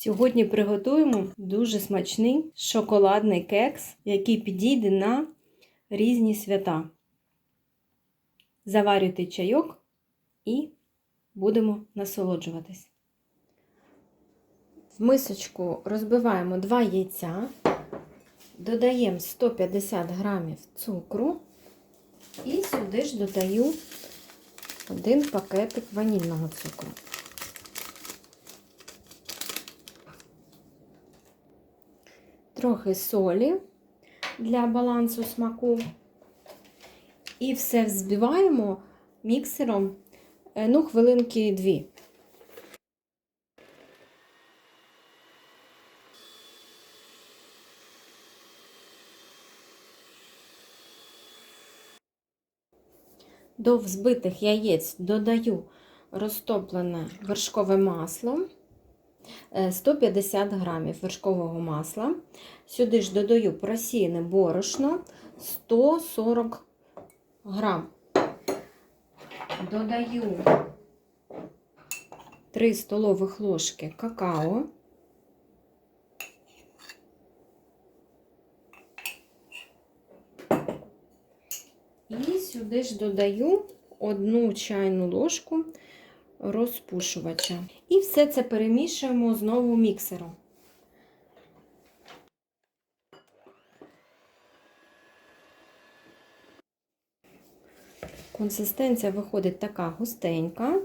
Сьогодні приготуємо дуже смачний шоколадний кекс, який підійде на різні свята. Заварюйте чайок і будемо насолоджуватись. В мисочку розбиваємо 2 яйця, додаємо 150 грамів цукру і сюди ж додаю один пакетик ванільного цукру. Трохи солі для балансу смаку. І все взбиваємо міксером е, ну, хвилинки дві. До взбитих яєць додаю розтоплене вершкове масло. 150 грамів вершкового масла. Сюди ж додаю просіяне борошно 140 грам. Додаю 3 столових ложки какао. І сюди ж додаю одну чайну ложку розпушувача. І все це перемішуємо знову міксером. Консистенція виходить така густенька.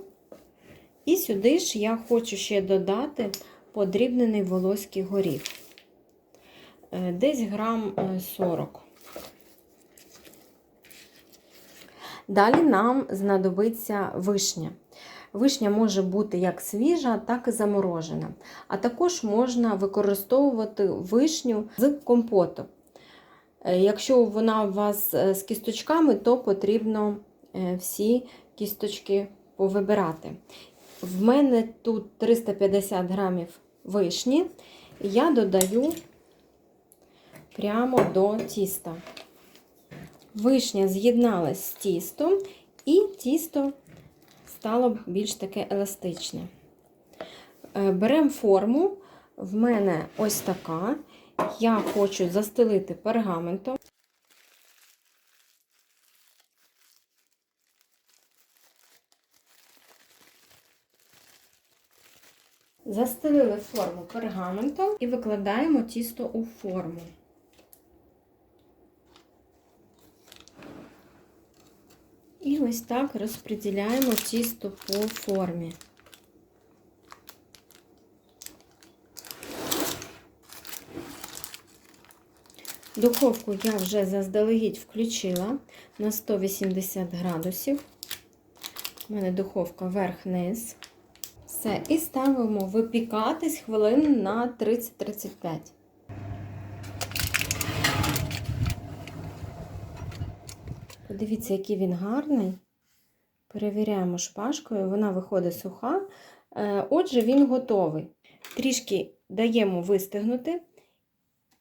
І сюди ж я хочу ще додати подрібнений волоський горіх. Е, Десь грам 40. Далі нам знадобиться вишня. Вишня може бути як свіжа, так і заморожена. А також можна використовувати вишню з компоту. Е, Якщо вона у вас з кісточками, то потрібно всі кісточки повибирати. В мене тут 350 грамів вишні, я додаю прямо до тіста. Вишня з'єдналась з тістом, і тісто стало більш таке еластичне. Беремо форму, в мене ось така. Я хочу застелити пергаментом. Застелили форму пергаментом і викладаємо тісто у форму. І ось так розподіляємо тісто по формі. Духовку я вже заздалегідь включила на 180 градусів. У мене духовка верх-низ. Все, і ставимо випікатись хвилин на 30-35. Подивіться, який він гарний. Перевіряємо шпажкою, вона виходить суха. Отже, він готовий. Трішки даємо вистигнути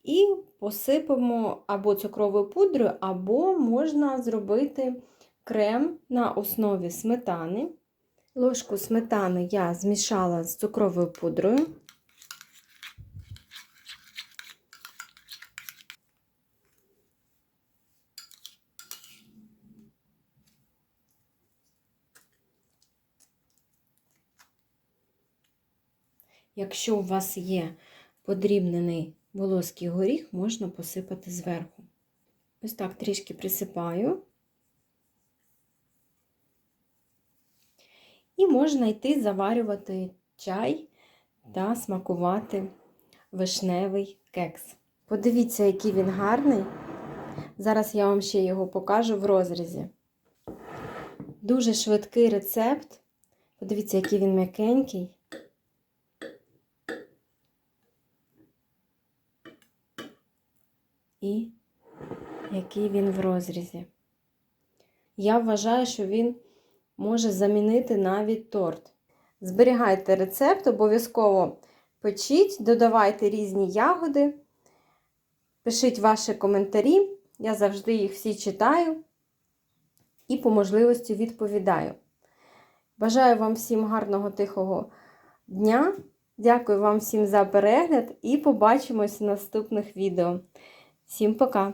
і посипемо або цукровою пудрою, або можна зробити крем на основі сметани. Ложку сметани я змішала з цукровою пудрою. Якщо у вас є подрібнений волоський горіх, можна посипати зверху. Ось так трішки присипаю. І можна йти заварювати чай та смакувати вишневий кекс. Подивіться, який він гарний. Зараз я вам ще його покажу в розрізі. Дуже швидкий рецепт. Подивіться, який він м'якенький. І який він в розрізі. Я вважаю, що він може замінити навіть торт. Зберігайте рецепт, обов'язково печіть, додавайте різні ягоди, пишіть ваші коментарі, я завжди їх всі читаю і по можливості відповідаю. Бажаю вам всім гарного тихого дня Дякую вам всім за перегляд і побачимось в наступних відео. Всім пока!